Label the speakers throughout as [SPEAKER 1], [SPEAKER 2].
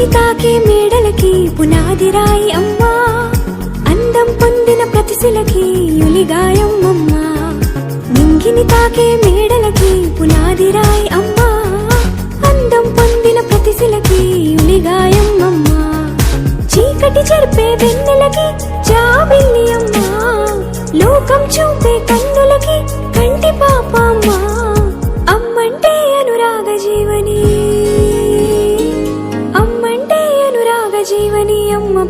[SPEAKER 1] నింగిని తాకే మేడలకి పునాది రాయి అమ్మా. అందం పొందిన ప్రతిశిలకి యులిగాయం అమ్మా నింగిని తాకే మేడలకి పునాది రాయి అమ్మా. అందం పొందిన ప్రతిశిలకి యులిగాయం అమ్మా చీకటి చెరిపే వెన్నెలకి జాబిల్లి అమ్మా. లోకం చూపే కన్నులకి కంటి పాపమ్మా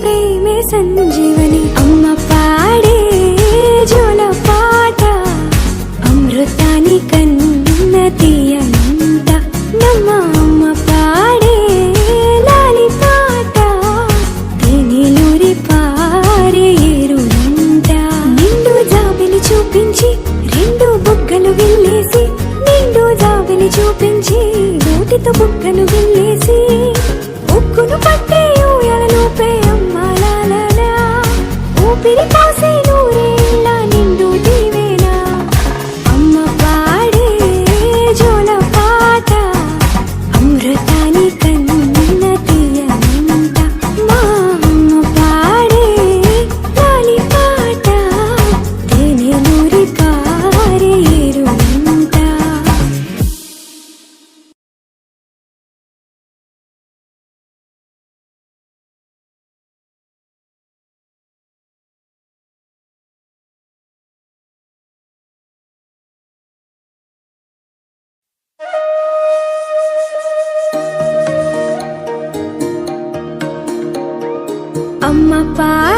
[SPEAKER 1] ప్రేమే సంజీవని అమ్మ పాడే జోల పాట. అమృతాని కన్న తీయనంట నమ్మ అమ్మ పాడే లాలి పాట. తేనెలూరి పారే ఏరునంట. నిండు జాబిలి చూపించి రెండు బుగ్గలు గిల్లేసి నిండు జాబిలి చూపించి నోటితో బుగ్గను గిల్లేసి பிடித்தால் apa